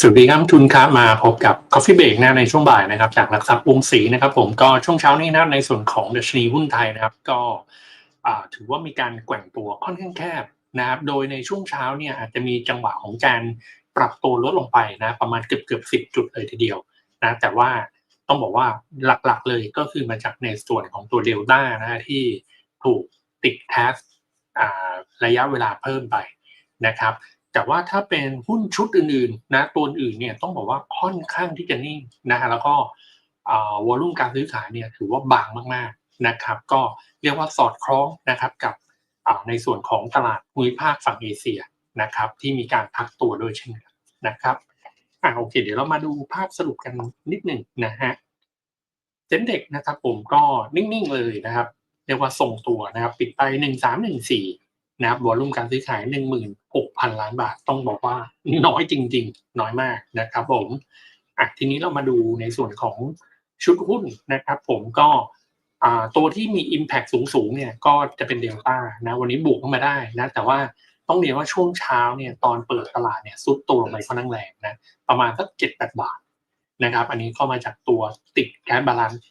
สวัสดีครับทุนครับมาพบกับ Coffee Break นะในช่วงบ่ายนะครับ จากหลักทรัพย์วงศรีนะครับ ผมก็ช่วงเช้านี้นะในส่วนของดัชนีหุ้นไทยนะครับ ก็ถือว่ามีการแกว่งตัวค่อนข้างแคบนะครับ โดยในช่วงเช้าเนี่ยอาจจะมีจังหวะของการปรับตัวลดลงไปนะประมาณเกือบเกือบสิบจุดเลยทีเดียวนะแต่ว่าต้องบอกว่าหลักๆเลยก็คือมาจากในส่วนของตัวเดลต้านะที่ถูกติดแทสระยะเวลาเพิ่มไปนะครับ แต่ว่าถ้าเป็นหุ้นชุดอื่นๆนะตัวอื่นเนี่ยต้องบอกว่าค่อนข้างที่จะนิ่งนะฮะแล้วก็วอลุ่มการซื้อขายเนี่ยถือว่าบางมากๆนะครับ ก็เรียกว่าสอดคล้องนะครับกับในส่วนของตลาดภูมิภาคฝั่งเอเชียนะครับที่มีการพักตัวโดยเช่นกันนะครับอ่าโอเค เดี๋ยวเรามาดูภาพสรุปกันนิดหนึ่งนะฮะเซ็นเด็กนะครับผมก็นิ่งๆเลยนะครับ เรียกว่าส่งตัวนะครับ ปิดไปหนึ่งสามหนึ่งสี่นะครับวอลุ่มการซื้อขาย 6,000 ล้านบาทต้องบอกว่าน้อยจริง ๆ น้อยมากนะครับผมอะทีนี้เรามาดูในส่วนของชุดหุ้นนะครับผมก็ตัวที่มี Impact สูงๆเนี่ยก็จะเป็นเดลต้านะวันนี้บวกขึ้นมาได้นะแต่ว่าต้องเรียนว่าช่วงเช้าเนี่ยตอนเปิดตลาดเนี่ยซุดตัวลงไปค่อนข้างแรงนะประมาณสักเจ็ดแปดบาทนะครับอันนี้เข้ามาจากตัวติดแคสบาลานซ์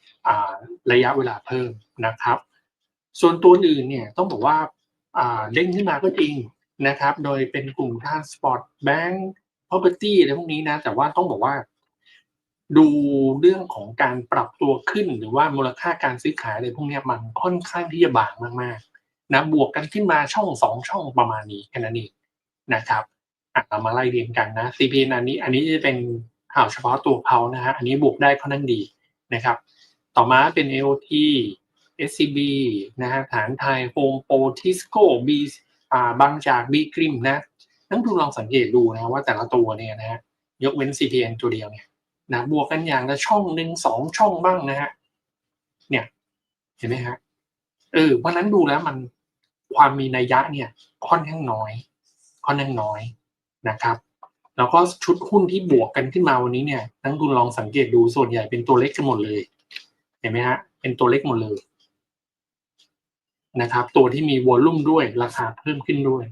ระยะเวลาเพิ่มนะครับ ส่วนตัวอื่นเนี่ยต้องบอกว่าเด้งขึ้นมาก็จริง นะครับ โดยเป็นกลุ่มทางสปอร์ตแบงก์ property อะไรพวกนี้นะ แต่ว่าต้องบอกว่า ดูเรื่องของการปรับตัวขึ้น หรือว่ามูลค่าการซื้อขายอะไรพวกนี้มันค่อนข้างที่จะบางมากๆนะบวกกันขึ้นมาช่องสองช่องประมาณนี้แค่นั้นเองนะครับอะเรามาไล่เรียงกันนะ CPN อันนี้ อันนี้จะเป็นข่าวเฉพาะตัวเขานะฮะอันนี้บวกได้ค่อนข้างดีนะครับ ต่อมาเป็น AOT SCB นะฮะฐานไทยโฮมโปรทิสโก้บี บางจากบีกริมนะนักดูลองสังเกตดูนะว่าแต่ละตัวเนี่ยนะฮะยกเว้น CPN ตัวเดียวเนี่ยนะบวกกันอย่างละช่องหนึ่งสองช่องบ้างนะฮะเนี่ยเห็นไหมฮะเออเพราะนั้นดูแล้วมันความมีนัยยะเนี่ยค่อนข้างน้อย ค่อนข้างน้อยนะครับแล้วก็ชุดหุ้นที่บวกกันขึ้นมาวันนี้เนี่ยนักดูลองสังเกตดูส่วนใหญ่เป็นตัวเล็กกันหมดเลย เห็นไหมฮะเป็นตัวเล็กหมดเลย นะครับ ตัวที่มีวอลลุ่มด้วยราคาเพิ่มขึ้นด้วย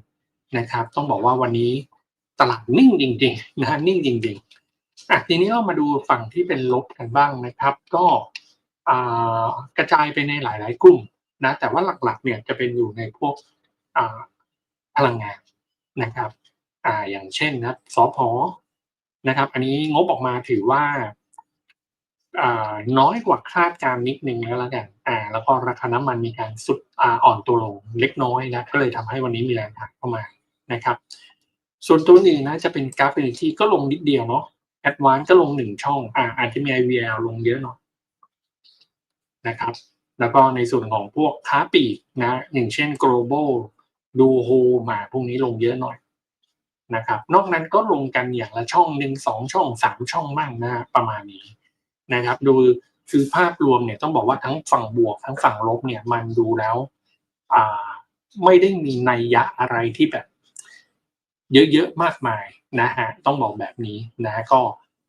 นะครับ ต้องบอกว่าวันนี้ตลาดนิ่งจริงๆนะฮะนิ่งจริงๆอะทีนี้เรามาดูฝั่งที่เป็นลบกันบ้างนะครับ ก็กระจายไปในหลาย ๆ กลุ่มนะแต่ว่าหลักๆเนี่ยจะเป็นอยู่ในพวกพลังงานนะครับออย่างเช่นนะสอพอนะครับ อันนี้งบออกมาถือว่า น้อยกว่าคาดการนิดนึงแล้วละกันอ่าแล้วก็ราคาน้ำมันมีการสุดอ่าอ่อนตัวลงเล็กน้อยนะก็เลยทำให้วันนี้มีแรงขายเข้ามานะครับ ส่วนตัวนี้นะจะเป็นกราฟเอเนจีก็ลงนิดเดียวเนาะแอดวานก็ลงหนึ่งช่องอ่าอาจจะมี IVL ลงเยอะเนาะนะครับแล้วก็ในส่วนของพวกค้าปีกนะอย่างเช่น global ดูโฮมาพวกนี้ลงเยอะหน่อยนะครับ นอกนั้นก็ลงกันอย่างละช่องหนึ่งสองช่องสามช่องบ้างนะประมาณนี้ นะครับ ดูคือภาพรวมเนี่ยต้องบอกว่าทั้งฝั่งบวกทั้งฝั่งลบเนี่ยมันดูแล้วอ่าไม่ได้มีนัยยะอะไรที่แบบ เยอะๆมากมายนะฮะต้องบอกแบบนี้นะก็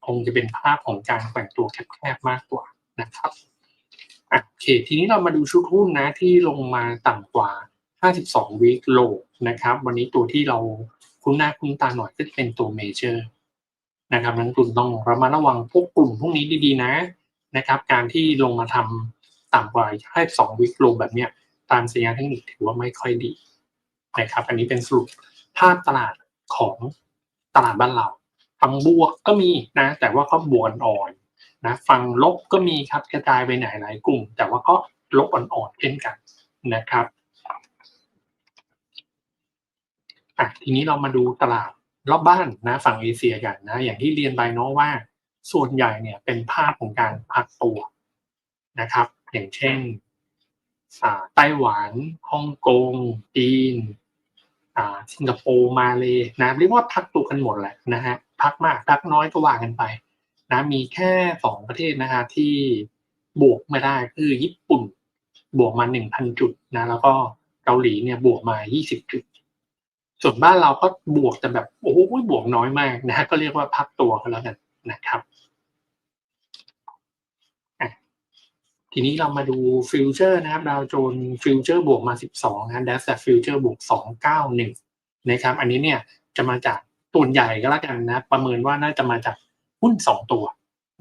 คงจะเป็นภาพของการแกว่งตัวแคบๆมากกว่านะครับโอเคทีนี้เรามาดูชุดหุ้นนะที่ลงมาต่ำกว่า 52 วีคโลนะครับ วันนี้ตัวที่เราคุ้นหน้าคุ้นตาหน่อยก็จะเป็นตัวเมเจอร์ นะครับนักลงทุนต้องระมัดระวังพวกกลุ่มพวกนี้ดีๆนะนะครับ การที่ลงมาทำต่ำกว่าให้สองวิกลงแบบเนี้ยตามสัญญาณเทคนิคถือว่าไม่ค่อยดีนะครับ อันนี้เป็นสรุปภาพตลาดของตลาดบ้านเราฝั่งบวกก็มีนะ แต่ว่าก็บวกอ่อนนะฝั่งลบก็มีครับกระจายไปไหนหลายกลุ่ม แต่ว่าก็ลบอ่อนๆเช่นกันนะครับอะทีนี้เรามาดูตลาด รอบบ้านนะฝั่งเอเชียกันนะ อย่างที่เรียนไปเนาะว่า ส่วนใหญ่เนี่ยเป็นภาพของการพักตัวนะครับ อย่างเช่นไต้หวันฮ่องกงจีนสิงคโปร์มาเลยนะเรียกว่าพักตัวกันหมดแหละนะฮะพักมากพักน้อยก็ว่ากันไปนะมีแค่สองประเทศนะฮะที่บวกไม่ได้คือญี่ปุ่นบวกมาหนึ่งพันจุดนะแล้วก็เกาหลีเนี่ยบวกมายี่สิบจุด ส่วนบ้านเราก็บวกแต่แบบโอ้โหบวกน้อยมากนะฮะก็เรียกว่าพักตัวกันแล้วกันนะครับทีนี้เรามาดูฟิวเจอร์นะครับดาวโจนฟิวเจอร์บวกมา 12นะดัสแตฟิวเจอร์บวก 291 นะครับ อันนี้เนี่ยจะมาจากส่วนใหญ่ก็แล้วกันนะ ประเมินว่าน่าจะมาจากหุ้นสองตัว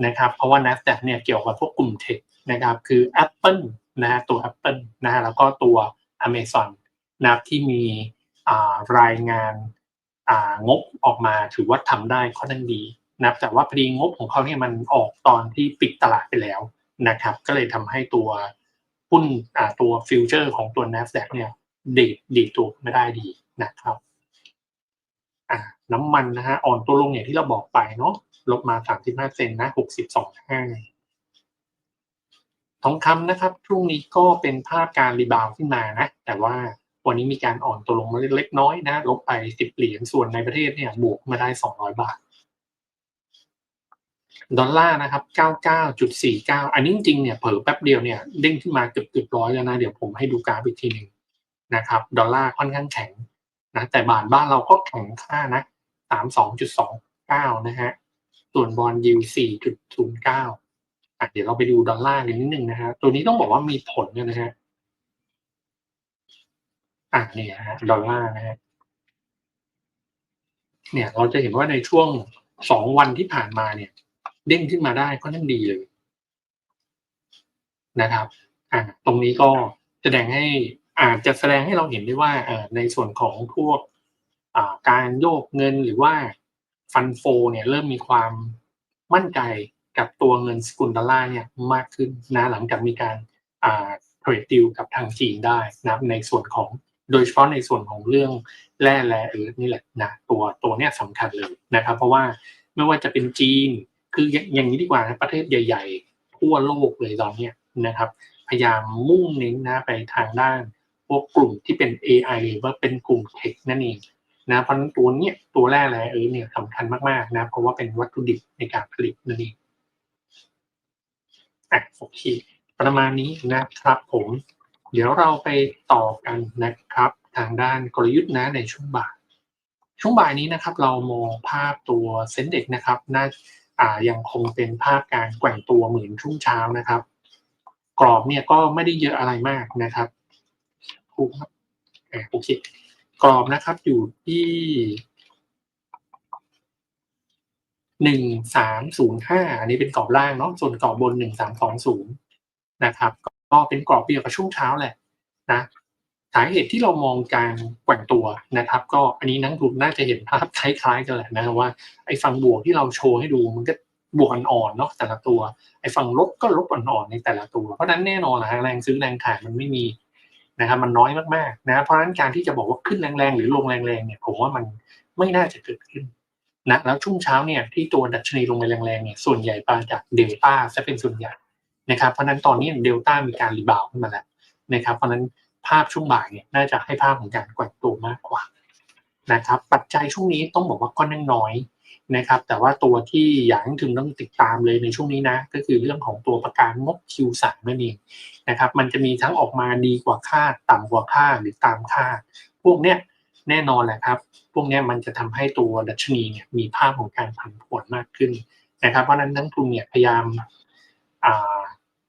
นะครับ เพราะว่า NASDAQ เนี่ยเกี่ยวกับพวกกลุ่มเทคนะครับ คือ Apple นะฮะตัว Apple นะฮะแล้วก็ตัว Amazon นะครับที่มี รายงานงบออกมาถือว่าทำได้ค่อนข้างดีนับแต่ว่าพอดีงบของเขาเนี่ยมันออกตอนที่ปิดตลาดไปแล้วนะครับ ก็เลยทำให้ตัวหุ้นตัวฟิวเจอร์ของตัว NASDAQ เนี่ยดีดดีตัวไม่ได้ดีนะครับน้ำมันนะฮะอ่อนตัวลงอย่างที่เราบอกไปเนาะลบมา 35 เซนนะ 62.5ทองคำนะครับช่วงนี้ก็เป็นภาพการรีบาวขึ้นมานะ แต่ว่า วันนี้มีการอ่อนตัวลงมาเล็กน้อยนะ ลบไป10เหรียญส่วนในประเทศเนี่ยบวกมาได้200บาท ดอลลาร์นะครับ99.49อันนี้จริงๆเนี่ยเผลอแป๊บเดียวเนี่ยเด้งขึ้นมาเกือบเกือบร้อยแล้วนะ เดี๋ยวผมให้ดูกราฟอีกทีหนึ่งนะครับ ดอลลาร์ค่อนข้างแข็งนะแต่บาทบ้านเราก็แข็งค่านะ32.29นะฮะส่วนบอลยู4.09อะเดี๋ยวเราไปดูดอลลาร์กันนิดนึงนะฮะตัวนี้ต้องบอกว่ามีผลนะฮะ อะเนี่ยฮะดอลลาร์นะฮะเนี่ย เราจะเห็นว่าในช่วงสองวันที่ผ่านมาเนี่ย เด้งขึ้นมาได้ค่อนข้างดีเลยนะครับ อะตรงนี้ก็แสดงให้อาจจะแสดงให้เราเห็นได้ว่าในส่วนของพวกการโยกเงินหรือว่าฟันโฟเนี่ยเริ่มมีความมั่นใจกับตัวเงินสกุลดอลลาร์เนี่ยมากขึ้นนะหลังจากมีการเทรดดิวกับทางจีนได้นะในส่วนของ โดยเฉพาะในส่วนของเรื่องแร่แร่เอิร์ธนี่แหละนะตัวตัวเนี้ยสำคัญเลยนะครับ เพราะว่าไม่ว่าจะเป็นจีน คืออย่างนี้ดีกว่านะประเทศใหญ่ ๆ ทั่วโลกเลยตอนนี้นะครับ พยายามมุ่งเน้นนะไปทางด้านพวกกลุ่มที่เป็น AI หรือว่าเป็นกลุ่มเทคนั่นเองนะเพราะนั้นตัวเนี้ยตัวแรกแร่เอิร์ธเนี่ยสำคัญมากๆนะเพราะว่าเป็นวัตถุดิบในการผลิตนั่นเองอะโอเคประมาณนี้นะครับผม เดี๋ยวเราไปต่อกันนะครับ ทางด้านกลยุทธ์นะในช่วงบ่ายช่วงบ่ายนี้นะครับเรามองภาพตัวเซ็นเด็กนะครับน่าอ่ายังคงเป็นภาพการแกว่งตัวเหมือนช่วงเช้านะครับ กรอบเนี่ยก็ไม่ได้เยอะอะไรมากนะครับถูกครับโอเคกรอบนะครับอยู่ที่หนึ่งสามศูนย์ห้าอันนี้เป็นกรอบล่างเนาะส่วนกรอบบนหนึ่งสามสองศูนย์นะครับ ก็เป็นกรอบเดียวกับช่วงเช้าแหละนะสาเหตุที่เรามองการแกว่งตัวนะครับ ก็อันนี้นักทุนน่าจะเห็นภาพคล้ายๆกันแหละนะว่าไอ้ฝั่งบวกที่เราโชว์ให้ดูมันก็บวกอ่อนๆเนาะแต่ละตัวไอ้ฝั่งลบก็ลบอ่อนๆในแต่ละตัวเพราะนั้นแน่นอนนะแรงซื้อแรงขายมันไม่มีนะครับมันน้อยมากๆนะเพราะฉะนั้นการที่จะบอกว่าขึ้นแรงๆหรือลงแรงๆเนี่ยผมว่ามันไม่น่าจะเกิดขึ้นนะแล้วช่วงเช้าเนี่ยที่ตัวดัชนีลงไปแรงๆเนี่ยส่วนใหญ่มาจากเดลต้าจะเป็นส่วนใหญ่ นะครับเพราะนั้นตอนนี้เดลต้ามีการรีบาวขึ้นมาแล้วนะครับเพราะนั้นภาพช่วงบ่ายเนี่ยน่าจะให้ภาพของการแกว่งตัวมากกว่านะครับปัจจัยช่วงนี้ต้องบอกว่าก็นั่งน้อยนะครับแต่ว่าตัวที่อยากให้ถึงต้องติดตามเลยในช่วงนี้นะ ก็คือเรื่องของตัวประกันงบ Q3 นั่นเองนะครับมันจะมีทั้งออกมาดีกว่าคาดต่ำกว่าคาดหรือตามคาดพวกเนี้ยแน่นอนแหละครับ พวกนี้มันจะทำให้ตัวดัชนีเนี่ยมีภาพของการผันผวนมากขึ้นนะครับ เพราะนั้นนักทุนเนี่ยพยายามอ่า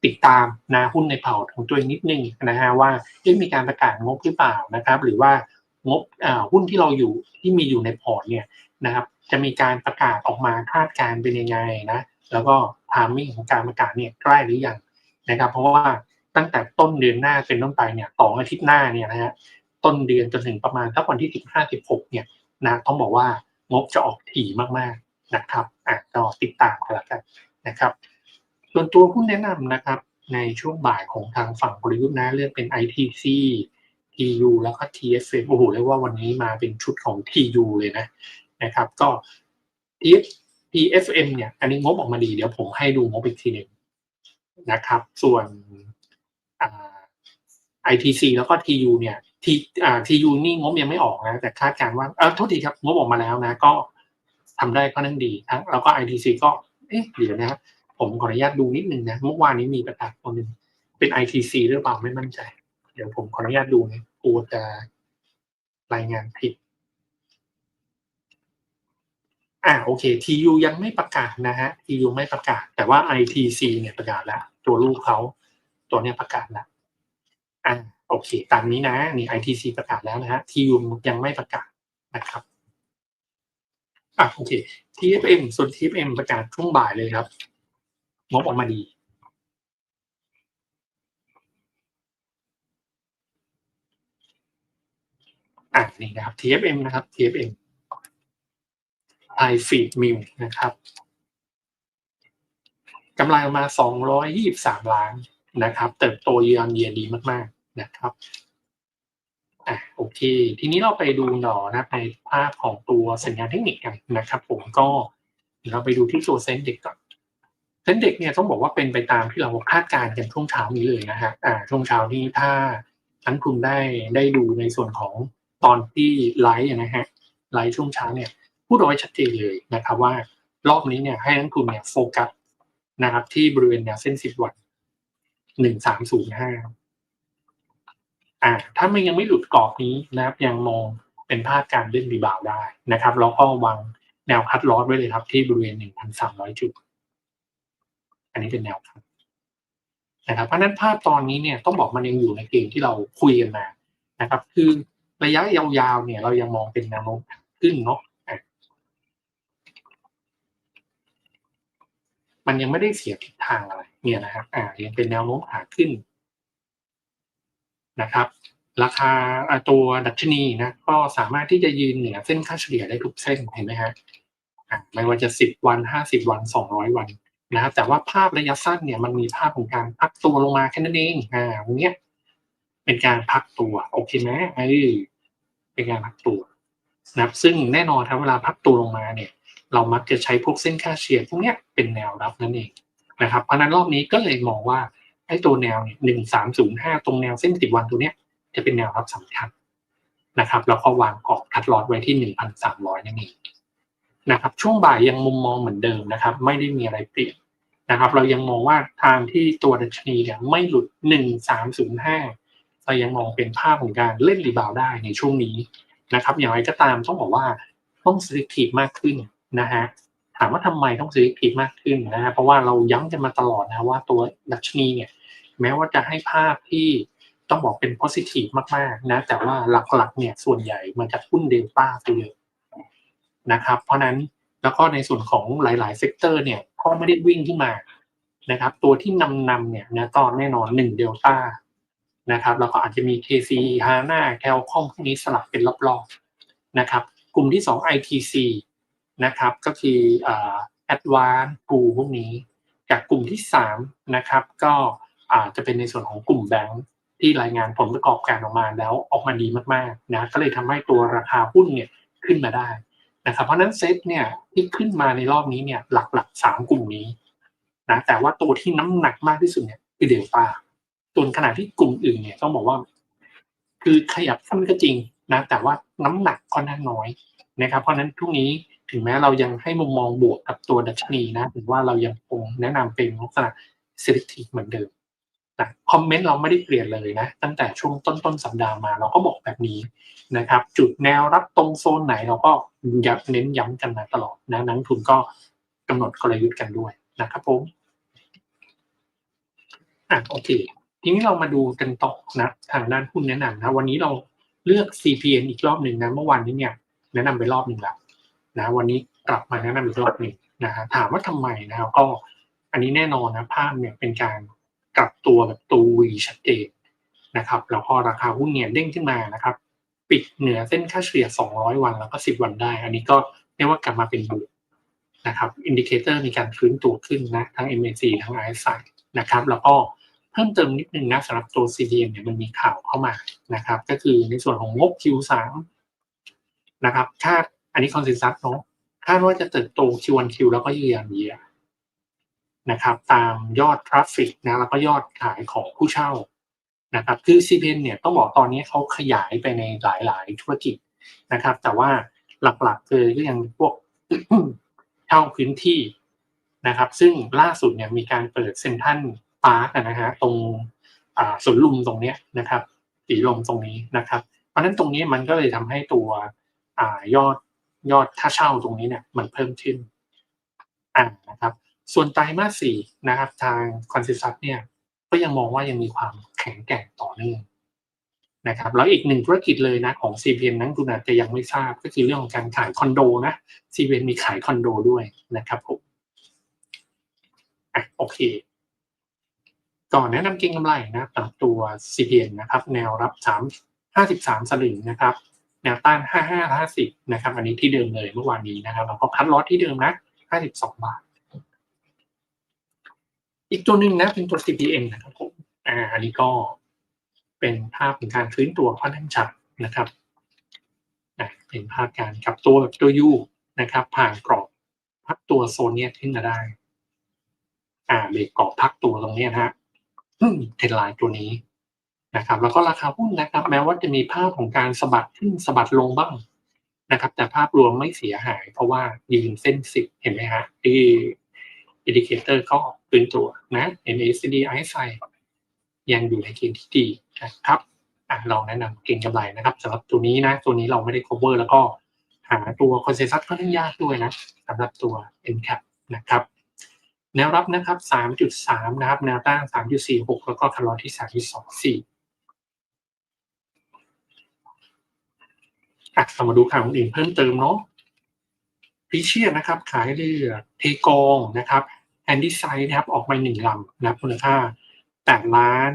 ติดตามนะหุ้นในเผ่าของตัวเองนิดนึงนะฮะว่าได้มีการประกาศงบหรือเปล่านะครับ หรือว่างบหุ้นที่เราอยู่ที่มีอยู่ในพอร์ตเนี่ยนะครับจะมีการประกาศออกมาคาดการเป็นยังไงนะแล้วก็ทามมิ่งของการประกาศเนี่ยใกล้หรือยังนะครับ เพราะว่าตั้งแต่ต้นเดือนหน้าเป็นต้นไปเนี่ยสองอาทิตย์หน้าเนี่ยนะฮะต้นเดือนจนถึงประมาณถ้าวันที่สิบห้าสิบหกเนี่ยนะต้องบอกว่างบจะออกถี่มากๆนะครับอะก็ติดตามกันแล้วกันนะครับ ส่วนตัวหุ้นแนะนำนะครับ ในช่วงบ่ายของทางฝั่งบริยุทธ์นะเลือกเป็น ITC TU แล้วก็ TFM โอ้โหเรียกว่าวันนี้มาเป็นชุดของ TU เลยนะนะครับ ก็ TFM เนี่ย อันนี้งบออกมาดี เดี๋ยวผมให้ดูงบอีกทีหนึ่งนะครับ ส่วน ITC แล้วก็ TU เนี่ยทีอ่าทียูนี่งบยังไม่ออกนะ แต่คาดการว่าเออโทษทีครับ งบออกมาแล้วนะ ก็ทำได้ค่อนข้างดีทั้งแล้วก็ ITC ก็ เอ๊ะเดี๋ยวนะครับ ผมขออนุญาตดูนิดนึงนะเมื่อวานนี้มีประกาศคนหนึ่งเป็น ITC หรือเปล่าไม่มั่นใจ เดี๋ยวผมขออนุญาตดูนะกลัวจะรายงานผิดอ่าโอเค TU ยังไม่ประกาศนะฮะ TU ไม่ประกาศ แต่ว่า ITC เนี่ยประกาศแล้ว ตัวลูกเขาตัวเนี้ยประกาศแล้วอ่าโอเค ตามนี้นะนี่ ITC ประกาศแล้วนะฮะ TU ยังไม่ประกาศนะครับอะโอเค TFM ส่วน TFM ประกาศช่วงบ่ายเลยครับ งบออกมาดีอะนี่นะครับ TFM นะครับ TFM ไทยฟีดมิลนะครับกำไรออกมา 223 ล้านนะครับ เติบโตเยียร์เยียดีมาก ๆ นะครับอะโอเค ทีนี้เราไปดูหน่อนะในภาพของตัวสัญญาณเทคนิคกันนะครับ ผมก็เราไปดูที่ตัวเซนเด็กก่อน เซนเด็กเนี่ยต้องบอกว่าเป็นไปตามที่เราคาดการณ์กันช่วงเช้านี้เลยนะฮะอ่าช่วงเช้านี้ถ้าท่านคุณได้ได้ดูในส่วนของตอนที่ไลฟ์นะฮะไลฟ์ช่วงเช้าเนี่ยพูดเอาไว้ชัดเจนเลยนะครับว่ารอบนี้เนี่ยให้นักทุนเนี่ยโฟกัสนะครับที่บริเวณแนวเส้นสิบวันหนึ่งสามศูนย์ห้าอ่า ถ้ามันยังไม่หลุดกรอบนี้นะครับยังมองเป็นภาพการเล่นรีบาวได้นะครับแล้วก็วางแนวคัดลอสไว้เลยครับที่บริเวณหนึ่งพันสามร้อยจุด อันนี้เป็นแนวคัดนะครับเพราะนั้นภาพตอนนี้เนี่ยต้องบอกมันยังอยู่ในเกณฑ์ที่เราคุยกันมานะครับ คือระยะยาวๆเนี่ย เรายังมองเป็นแนวโน้มขึ้นเนาะมันยังไม่ได้เสียทิศทางอะไร เนี่ยนะครับอ่ายังเป็นแนวโน้มขาขึ้นนะครับ ราคาตัวดัชนีนะ ก็สามารถที่จะยืนเหนือเส้นค่าเฉลี่ยได้ทุกเส้นเห็นไหมฮะไม่ว่าจะสิบวันห้าสิบวันสองร้อยวัน นะครับ แต่ว่าภาพระยะสั้นเนี่ยมันมีภาพของการพักตัวลงมาแค่นั้นเองอ่าตรงเนี้ยเป็นการพักตัวโอเคไหมเออเป็นการพักตัวนะครับ ซึ่งแน่นอนครับเวลาพักตัวลงมาเนี่ย เรามักจะใช้พวกเส้นค่าเฉลี่ยพวกเนี้ยเป็นแนวรับนั่นเองนะครับ เพราะนั้นรอบนี้ก็เลยมองว่าไอ้ตัวแนวเนี่ยหนึ่งสามศูนย์ห้าตรงแนวเส้นสิบวันตัวเนี้ยจะเป็นแนวรับสำคัญนะครับ แล้วก็วางกรอบคัดลอดไว้ที่หนึ่งพันสามร้อยนั่นเองนะครับ ช่วงบ่ายยังมุมมองเหมือนเดิมนะครับ ไม่ได้มีอะไรเปลี่ยน นะครับ เรายังมองว่าทางที่ตัวดัชนีเนี่ยไม่หลุดหนึ่งสามศูนย์ห้าเรายังมองเป็นภาพของการเล่นรีบาวได้ในช่วงนี้นะครับอย่างไรก็ตามต้องบอกว่าต้องส e l e c t i v มากขึ้นนะฮะถามว่าทำไมต้อง selective มากขึ้นนะฮะเพราะว่าเราย้ำกันมาตลอดนะว่าตัวดัชนีเนี่ยแม้ว่าจะให้ภาพที่ต้องบอกเป็น positive มากๆนะแต่ว่าหลักๆเนี่ยส่วนใหญ่มันจะหุ้นเดลต้าไปเยอะนะครับ เพราะนั้น แล้วก็ในส่วนของหลาย ๆ เซกเตอร์เนี่ยก็ไม่ได้วิ่งขึ้นมานะครับ ตัวที่นำนำเนี่ยนะก็แน่นอนหนึ่งเดลต้านะครับแล้วก็อาจจะมี KC HANA แคลคอมพวกนี้สลับเป็นรอบๆนะครับ กลุ่มที่สอง ITC นะครับ ก็คือแอดวานซ์กูพวกนี้จากกลุ่มที่สามนะครับ ก็อาจจะเป็นในส่วนของกลุ่มแบงค์ที่รายงานผลประกอบการออกมาแล้วออกมาดีมากๆนะก็เลยทำให้ตัวราคาหุ้นเนี่ยขึ้นมาได้ นะครับเพราะนั้นเซตเนี่ยที่ขึ้นมาในรอบนี้เนี่ยหลักๆสามกลุ่มนี้นะแต่ว่าตัวที่น้ำหนักมากที่สุดเนี่ยคือเดลต้าส่วนขณะที่กลุ่มอื่นเนี่ยต้องบอกว่า คือขยับขึ้นก็จริงนะแต่ว่าน้ำหนักค่อนข้าน้อยนะครับ เพราะนั้นทุกนี้ถึงแม้เรายังให้มุมมองบวกกับตัวดัชนีนะถือว่าเรายังคงแนะนำเป็นลักษณะ selective เหมือนเดิม นะคอมเมนต์เราไม่ได้เปลี่ยนเลยนะ ตั้งแต่ช่วงต้นต้นสัปดาห์มาเราก็บอกแบบนี้นะครับ จุดแนวรับตรงโซนไหนเราก็ย้ำเน้นย้ำกันมาตลอดนะนักทุนก็กำหนดกลยุทธ์กันด้วยนะครับผมอะโอเค ทีนี้เรามาดูกันต่อนะทางด้านหุ้นแนะนำนะ วันนี้เราเลือก CPN อีกรอบหนึ่งนะเมื่อวานนี้เนี่ย แนะนำไปรอบหนึ่งแล้วนะวันนี้กลับมาแนะนำอีกรอบหนึ่งนะฮะถามว่าทำไมนะครับก็อันนี้แน่นอนนะภาพเนี่ยเป็นการ กลับตัวแบบตัววีชัดเจนนะครับแล้วพอราคาหุ้นเนี่ยเด้งขึ้นมานะครับ ปิดเหนือเส้นค่าเฉลี่ย 200 วันแล้วก็ 10 วันได้ อันนี้ก็เรียกว่ากลับมาเป็นบวกนะครับอินดิเคเตอร์มีการฟื้นตัวขึ้นนะทั้ง MAC ทั้ง RSI นะครับ แล้วก็เพิ่มเติมนิดนึงนะสำหรับตัว CDM เนี่ยมันมีข่าวเข้ามานะครับ ก็คือในส่วนของงบ Q3 นะครับคาดอันนี้คอนเซนแซสเนาะคาดว่าจะเติบโต Q1Q แล้วก็เยียร์เยีย นะครับตามยอดทราฟฟิกนะแล้วก็ยอดขายของผู้เช่านะครับคือ CPN เนี่ยต้องบอกตอนนี้เขาขยายไปในหลาย ๆ ธุรกิจนะครับ แต่ว่าหลักๆเลยก็ยังพวกเช่าพื้นที่นะครับ ซึ่งล่าสุดเนี่ยมีการเปิดเซ็นทรัลพาร์คนะฮะตรงสวนลุมตรงเนี้ยนะครับสีลมตรงนี้นะครับ เพราะนั้นตรงนี้มันก็เลยทำให้ตัวอยอดยอดค่าเช่าตรงนี้เนี่ยมันเพิ่มขึ้นอ่านะครับ ส่วนไตรมาสสี่นะครับ ทางคอนเซซัสเนี่ย ก็ยังมองว่ายังมีความแข็งแกร่งต่อเนื่องนะครับแล้วอีกหนึ่งธุรกิจเลยนะของ CPN นั้นคุณอาจจะยังไม่ทราบก็คือเรื่องของการขายคอนโดนะ CPN มีขายคอนโดด้วยนะครับผมอะโอเคก่อนแนะนำเก็งกำไรนะสำหรับตัว CPN นะครับ แนวรับสามห้าสิบสามสลึงนะครับ แนวต้านห้าห้าห้าสิบนะครับ อันนี้ที่เดิมเลยเมื่อวานนี้นะครับ แล้วก็คัดลอตที่เดิมนะห้าสิบสองบาท อีกตัวหนึ่งนะเป็นตัว CPN นะครับผมอ่าอันนี้ก็เป็นภาพของการฟื้นตัวค่อนข้างชัดนะครับอะเป็นภาพการกลับตัวแบบตัวยูนะครับ ผ่านกรอบพักตัวโซนเนี้ยขึ้นมาได้ อ่าเบรกกรอบพักตัวตรงเนี้ยนะฮะเทรนไลน์ตัวนี้นะครับ แล้วก็ราคาหุ้นนะครับ แม้ว่าจะมีภาพของการสะบัดขึ้นสะบัดลงบ้างนะครับ แต่ภาพรวมไม่เสียหาย เพราะว่ายืนเส้นสิบเห็นไหมฮะที่อินดิเคเตอร์ก็ ฟื้นตัวนะ MACD RSI ยังอยู่ในเกณฑ์ที่ดีนะครับอะลองแนะนำเก่งกำไรนะครับสำหรับตัวนี้นะ ตัวนี้เราไม่ได้ cover แล้วก็หาตัว consensus ค่อนข้างยากด้วยนะสำหรับตัว NCAP นะครับ แนวรับนะครับ 3.3 นะครับ แนวต้าน 3.46 แล้วก็คันลอที่ 3.24อะเรามาดูข่าวอื่นเพิ่มเติมเนาะพิเชียนะครับ ขายเรือเทกองนะครับ แอนดี้ไซด์นะครับออกมาหนึ่งลำนะครับมูลค่าแปดล้าน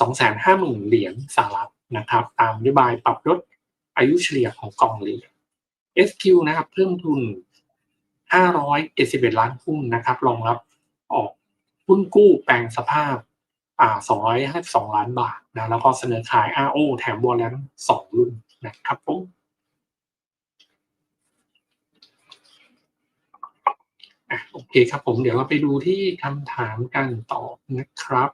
สองแสนห้าหมื่นเหรียญสหรัฐนะครับ ตามนโยบายปรับลดอายุเฉลี่ยของกองเรือ SQ นะครับเพิ่มทุน 571 ล้านหุ้นนะครับรองรับออกหุ้นกู้แปลงสภาพอ่า252 ล้านบาทนะแล้วก็เสนอขาย RO แถมบอลแลนสองรุ่นนะครับผม อะโอเคครับผมเดี๋ยวเราไปดูที่คำถามกันต่อนะครับ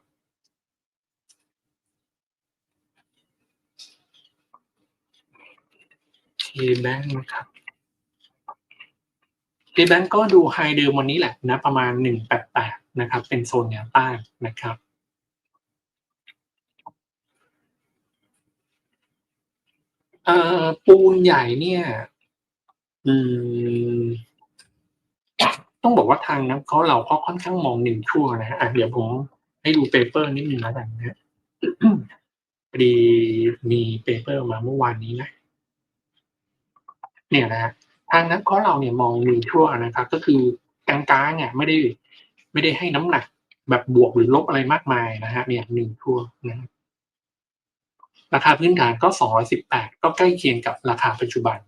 KBank นะครับ KBank ก็ดูไฮเดิมวันนี้แหละนะ ประมาณ 188 นะครับ เป็นโซนแนวต้านนะครับเอ่อปูนใหญ่เนี่ย อืม ต้องบอกว่าทางนะเขาเราก็ค่อนข้างมองหนึ่งชั่วนะฮะเดี๋ยวผมให้ดูเปเปอร์นิดนึงแล้วกันนะพอดีมีเปเปอร์มาเมื่อวานนี้นะเนี่ยนะฮะทางนักข้อเราเนี่ยมองมีชั่วนะครับ ก็คือกลางๆเนี่ยไม่ได้ไม่ได้ให้น้ำหนักแบบบวกหรือลบอะไรมากมายนะฮะเนี่ยหนึ่งชั่วนะราคาพื้นฐานก็สองร้อยสิบแปดก็ใกล้เคียงกับราคาปัจจุบัน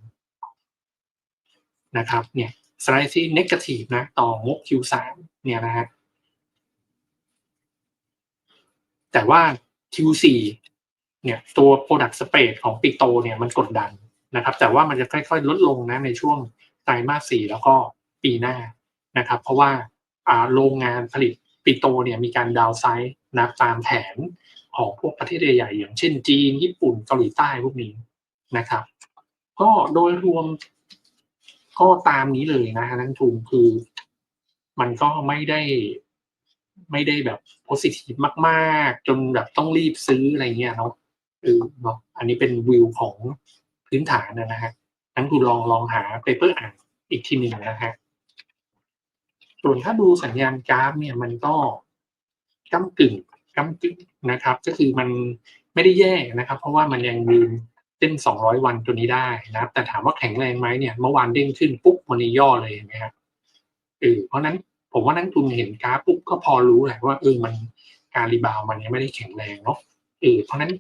นะครับ เนี่ย สไลด์ที่ negative นะ ต่องบ Q3 เนี่ยนะฮะแต่ว่า Q4 เนี่ยตัว product spread ของปิโตเนี่ยมันกดดันนะครับ แต่ว่ามันจะค่อยๆ ลดลงนะในช่วงไตรมาสสี่แล้วก็ปีหน้านะครับ เพราะว่าโรงงานผลิตปิโตเนี่ยมีการดาวไซด์นะตามแผนของพวกประเทศใหญ่ๆอย่างเช่นจีน ญี่ปุ่นเกาหลีใต้พวกนี้นะครับ ก็โดยรวม ก็ตามนี้เลยนะนักทุนคือ มันก็ไม่ได้ ไม่ได้แบบโพสิทีฟมากๆ จนแบบต้องรีบซื้ออะไรเงี้ยเนาะเออเนาะอันนี้เป็นวิวของพื้นฐานนะฮะนักทุนลองลองหาเปเปอร์อ่านอีกทีหนึ่งนะฮะส่วนถ้าดูสัญญาณกราฟเนี่ยมันก็ก้ากึ่งก้ากึ่งนะครับ ก็คือมันไม่ได้แย่นะครับ เพราะว่ามันยังยืน เส้น200 วันตัวนี้ได้นะครับ แต่ถามว่าแข็งแรงไหมเนี่ยเมื่อวานเด้งขึ้นปุ๊บวันนี้ย่อเลยเห็นไหมครับเออเพราะนั้นผมว่านักทุนเห็นกราฟปุ๊บก็พอรู้แหละว่าเออมันการรีบาวมันยังไม่ได้แข็งแรงเนาะเออเพราะนั้น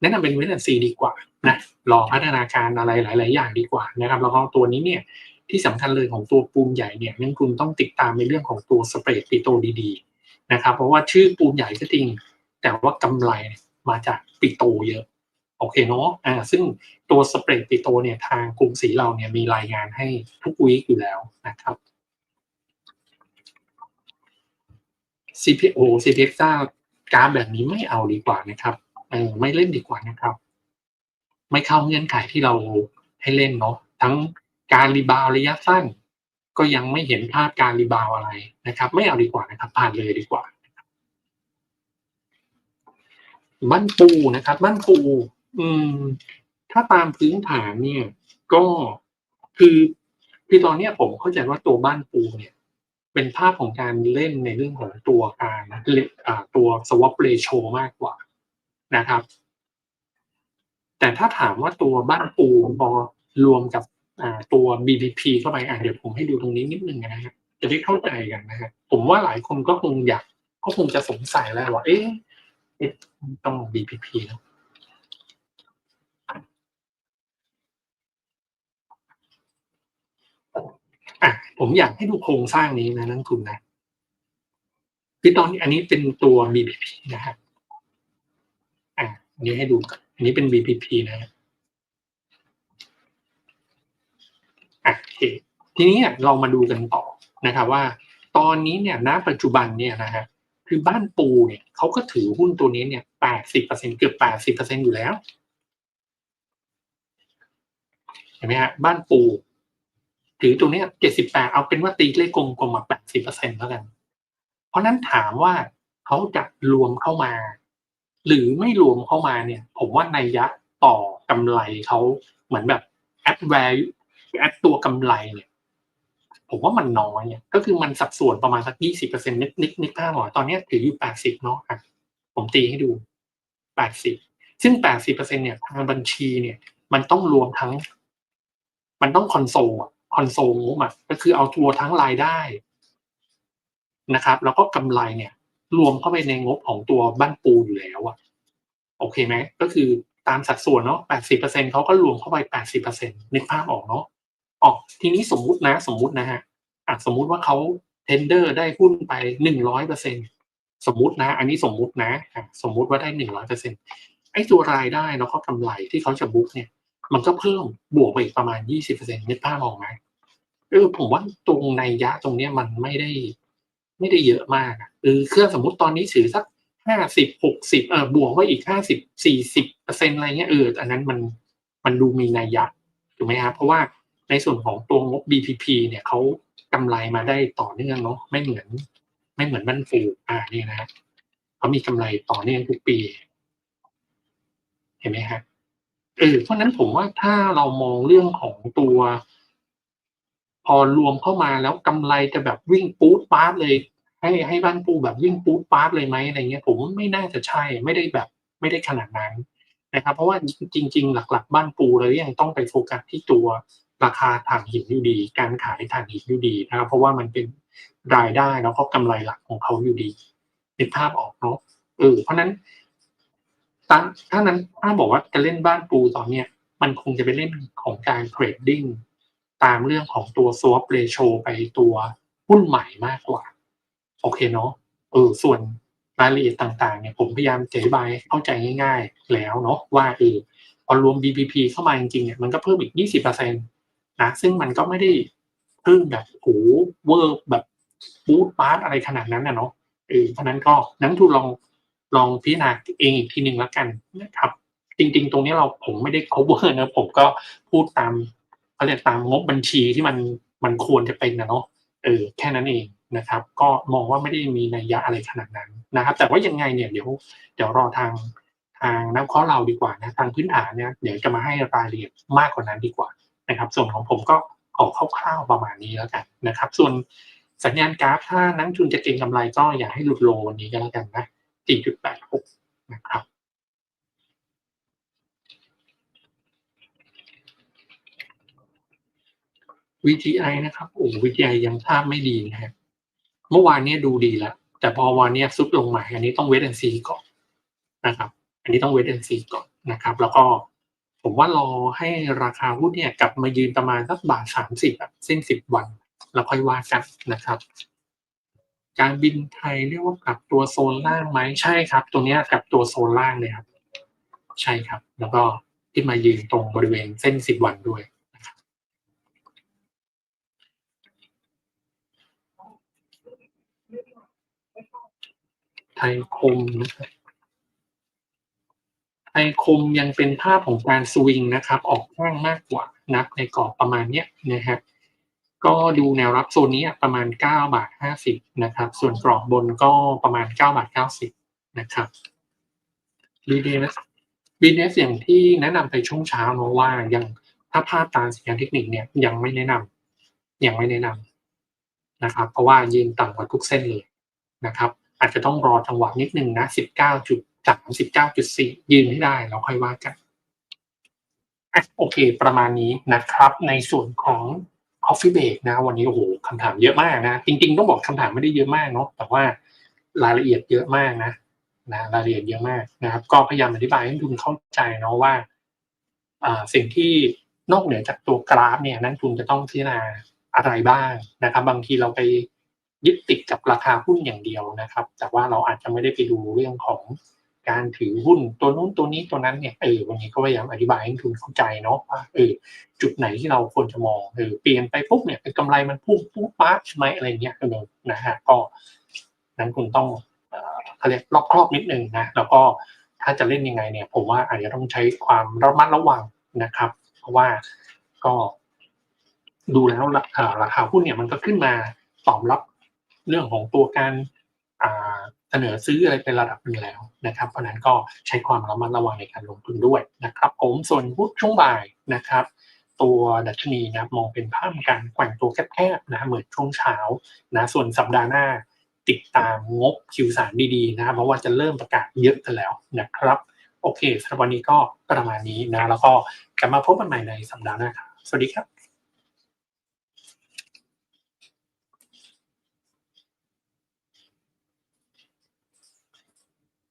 แนะนำเป็นเวทซีดีกว่านะรอพัฒนาการอะไรหลาย ๆ อย่างดีกว่านะครับแล้วก็ตัวนี้เนี่ยที่สำคัญเลยของตัวปูนใหญ่เนี่ยนักทุนต้องติดตามในเรื่องของตัวสเปรดปีโตดี ๆ นะครับ เพราะว่าชื่อปูนใหญ่ก็จริง แต่ว่ากำไรมาจากปิโตเยอะ โอเคเนาะอ่าซึ่งตัวสเปรดปิโตเนี่ยทางกรุงศรีเราเนี่ยมีรายงานให้ทุกวีคอยู่แล้วนะครับ CPO CPX กราฟแบบนี้ไม่เอาดีกว่านะครับเออไม่เล่นดีกว่านะครับ ไม่เข้าเงื่อนไขที่เราให้เล่นเนาะทั้งการรีบาวระยะสั้น ก็ยังไม่เห็นภาพการรีบาวอะไรนะครับ ไม่เอาดีกว่านะครับ ผ่านเลยดีกว่าบ้านปูนะครับบ้านปู อืม ถ้าตามพื้นฐานเนี่ย ก็คือคือตอนนี้ผมเข้าใจว่าตัวบ้านปูเนี่ย เป็นภาพของการเล่นในเรื่องของตัวการตัว swap ratio มากกว่านะครับ แต่ถ้าถามว่าตัวบ้านปูพอรวมกับตัว BBP เข้าไปอะเดี๋ยวผมให้ดูตรงนี้นิดนึงนะฮะจะได้เข้าใจกันนะฮะผมว่าหลายคนก็คงอยากก็คงจะสงสัยแล้วว่าเอ๊ะต้อง BBP แล้ว อะผมอยากให้ดูโครงสร้างนี้นะนักทุนนะคือตอนนี้อันนี้เป็นตัว BBP นะครับอะอันนี้ให้ดูก่อนอันนี้เป็น BBP นะอะโอเคทีนี้เนี่ยเรามาดูกันต่อนะครับว่า ตอนนี้เนี่ยณปัจจุบันเนี่ยนะฮะคือบ้านปูเนี่ยเขาก็ถือหุ้นตัวนี้เนี่ยแปดสิบเปอร์เซ็นเกือบแปดสิบเปอร์เซ็นอยู่แล้วเห็นไหมฮะบ้านปู ถือตัวเนี้เจ็ดสิบแปดเอาเป็นว่าตีเลขกลมๆมาแปดสิบเปอร์เซ็นแล้วกัน เพราะนั้นถามว่าเขาจะรวมเข้ามา หรือไม่รวมเข้ามาเนี่ย ผมว่าในยยะต่อกำไรเขาเหมือนแบบ add value add ตัวกำไรเนี่ยผมว่ามันน้อยเนี่ยก็คือมันสัดส่วนประมาณสักยี่สิบเปอร์เซ็นต์นิดนิดนิดห้าหน่อยตอนนี้ถืออยู่แปดสิบเนาะอะผมตีให้ดูแปดสิบซึ่งแปดสิบเปอร์เซ็นเนี่ยทางบัญชีเนี่ย มันต้องรวมทั้ง มันต้องคอนโซล คอนโซลงบอะก็คือเอาทัวทั้งรายได้นะครับ แล้วก็กำไรเนี่ย รวมเข้าไปในงบของตัวบ้านปูอยู่แล้วอะโอเคไหมก็คือตามสัดส่วนเนาะแปดสิบเปอร์เซ็นเขาก็รวมเข้าไปแปดสิบเปอร์เซ็นนึกภาพออกเนาะออกทีนี้สมมุตินะสมมุตินะฮะอะสมมุติว่าเขาเทนเดอร์ได้หุ้นไปหนึ่งร้อยเปอร์เซ็นสมมตินะ อันนี้สมมุตินะอะสมมุติว่าได้หนึ่งร้อยเปอร์เซ็นไอ้ตัวรายได้แล้วก็กำไรที่เขาจะบุ๊กเนี่ย มันก็เพิ่มบวกไปอีกประมาณยี่สิบเปอร์เซ็นต์นึกภาพออกไหมเออผมว่าตรงในยะตรงเนี้ยมันไม่ได้ ไม่ได้เยอะมากเออเครื่องสมมุติตอนนี้ถือสักห้าสิบหกสิบเออบวกไว้อีกห้าสิบสี่สิบเปอร์เซ็นต์อะไรเงี้ยเอออันนั้นมันมันดูมีนัยยะถูกไหมครับเพราะว่าในส่วนของตัวงบ BPP เนี่ยเขากำไรมาได้ต่อเนื่องเนาะไม่เหมือน ไม่เหมือนบ้านฟูอ่านี่นะเขามีกำไรต่อเนื่องทุกปี เห็นไหมฮะ เออเพราะนั้นผมว่าถ้าเรามองเรื่องของตัว พอรวมเข้ามาแล้วกำไรจะแบบวิ่งปู๊ดปาร์ตเลย ให้ให้บ้านปูแบบวิ่งปู๊ดปาร์ตเลยไหมอะไรเงี้ยผมไม่น่าจะใช่ไม่ได้แบบไม่ได้ขนาดนั้นนะครับ เพราะว่าจริง ๆ หลักๆ บ้านปูเลยยังต้องไปโฟกัสที่ตัวราคาถ่านหินอยู่ดี การขายถ่านหินอยู่ดีนะครับ เพราะว่ามันเป็นรายได้แล้วก็กำไรหลักของเขาอยู่ดีติดภาพออกเนาะเออเพราะนั้น ถ้านั้นถ้าบอกว่าจะเล่นบ้านปูตอนเนี้ยมันคงจะไปเล่นของการเทรดดิ้งตามเรื่องของตัว swap ratio ไปตัวหุ้นใหม่มากกว่า โอเคเนาะเออส่วนรายละเอียดต่างๆเนี่ยผมพยายามอธิบายเข้าใจง่าย ๆ แล้วเนาะว่าเออพอรวม BPP เข้ามาจริงๆเนี่ยมันก็เพิ่มอีก 20%นะซึ่งมันก็ไม่ได้เพิ่มแบบโหเวอร์แบบบูตปาร์ตอะไรขนาดนั้นนะเนาะเออเพราะนั้นก็นักทุนลอง ลองพิจารณาเองอีกทีหนึ่งแล้วกันนะครับ จริง ๆ ตรงนี้เราผมไม่ได้ cover นะผมก็พูดตามเขาเรียกตามงบบัญชีที่มันมันควรจะเป็นนะเนาะเออแค่นั้นเองนะครับ ก็มองว่าไม่ได้มีนัยยะอะไรขนาดนั้นนะครับ แต่ว่ายังไงเนี่ยเดี๋ยวเดี๋ยวรอทางทางนักข้อเราดีกว่านะทางพื้นฐานเนี่ยเดี๋ยวจะมาให้รายละเอียดมากกว่านั้นดีกว่านะครับ ส่วนของผมก็ขอคร่าวๆประมาณนี้แล้วกันนะครับ ส่วนสัญญาณกราฟถ้านักทุนจะเก็งกำไรก็อย่าให้หลุดโลวันนี้ก็แล้วกันนะ 4.86 นะครับ VGI นะครับ โอ้ VGI ยังภาพไม่ดีนะฮะเมื่อวานนี้ดูดีแล้ว แต่พอวันนี้ซุดลงมา อันนี้ต้องเวทแอนซีก่อนนะครับ อันนี้ต้องเวทแอนซีก่อนนะครับ แล้วก็ผมว่ารอให้ราคาหุ้นเนี่ยกลับมายืนประมาณสักบาทสามสิบเส้นสิบวัน แล้วค่อยว่ากันนะครับ การบินไทยเรียกว่ากลับตัวโซนล่างไหมใช่ครับ ตัวนี้กลับตัวโซนล่างเลยครับ ใช่ครับ แล้วก็ขึ้นมายืนตรงบริเวณเส้นสิบวันด้วยไทยคมนะครับไอคมยังเป็นภาพของการสวิงนะครับ ออกข้างมากกว่านับในกรอบประมาณเนี้ยนะฮะ ก็ดูแนวรับโซนนี้ประมาณ9บาท50นะครับ ส่วนกรอบบนก็ประมาณ9บาท90นะครับบีเดสบีเดสอย่างที่แนะนำไปช่วงเช้าเนาะว่ายังถ้าภาพตามสัญญาณเทคนิคเนี่ยยังไม่แนะนำยังไม่แนะนำนะครับ เพราะว่ายืนต่ำกว่าทุกเส้นเลยนะครับ อาจจะต้องรอจังหวะนิดนึงนะ19จุดจาก39.4ยืนให้ได้แล้วค่อยว่ากันอะโอเค ประมาณนี้นะครับ ในส่วนของ Coffee Break นะ วันนี้โอ้โหคำถามเยอะมากนะ จริง ๆ ต้องบอกคำถามไม่ได้เยอะมากเนาะแต่ว่ารายละเอียดเยอะมากนะนะรายละเอียดเยอะมากนะครับ ก็พยายามอธิบายให้ทุนเข้าใจเนาะว่าอ่าสิ่งที่นอกเหนือจากตัวกราฟเนี่ยนักทุนจะต้องพิจารณาอะไรบ้างนะครับ บางทีเราไปยึดติดกับราคาหุ้นอย่างเดียวนะครับ แต่ว่าเราอาจจะไม่ได้ไปดูเรื่องของ การถือหุ้นตัวนู้นตัวนี้ตัวนั้นเนี่ยเออวันนี้ก็พยายามอธิบายให้ทุนเข้าใจเนาะว่าเออจุดไหนที่เราควรจะมองเออเปลี่ยนไปปุ๊บเนี่ยเป็นกำไรมันพุ่งปุ๊บป๊าใช่ไหมอะไรเงี้ยเออนะฮะก็นั้นคุณต้องเขาเรียกรอบครอบนิดนึงนะแล้วก็ถ้าจะเล่นยังไงเนี่ย ผมว่าอาจจะต้องใช้ความระมัดระวังนะครับ เพราะว่าก็ดูแล้วราคาราคาหุ้นเนี่ยมันก็ขึ้นมาตอบรับเรื่องของตัวการอ่า เสนอซื้ออะไรเป็นระดับหนึ่งแล้วนะครับ เพราะนั้นก็ใช้ความระมัดระวังในการลงทุนด้วยนะครับ ผมส่วนช่วงบ่ายนะครับตัวดัชนีนะครับมองเป็นภาพการแกว่งตัวแคบๆนะเหมือนช่วงเช้านะส่วนสัปดาห์หน้าติดตามงบ Q3 ดีๆนะครับเพราะว่าจะเริ่มประกาศเยอะกันแล้วนะครับ โอเคสำหรับวันนี้ก็ประมาณนี้นะ แล้วก็กลับมาพบกันใหม่ในสัปดาห์หน้าครับสวัสดีครับ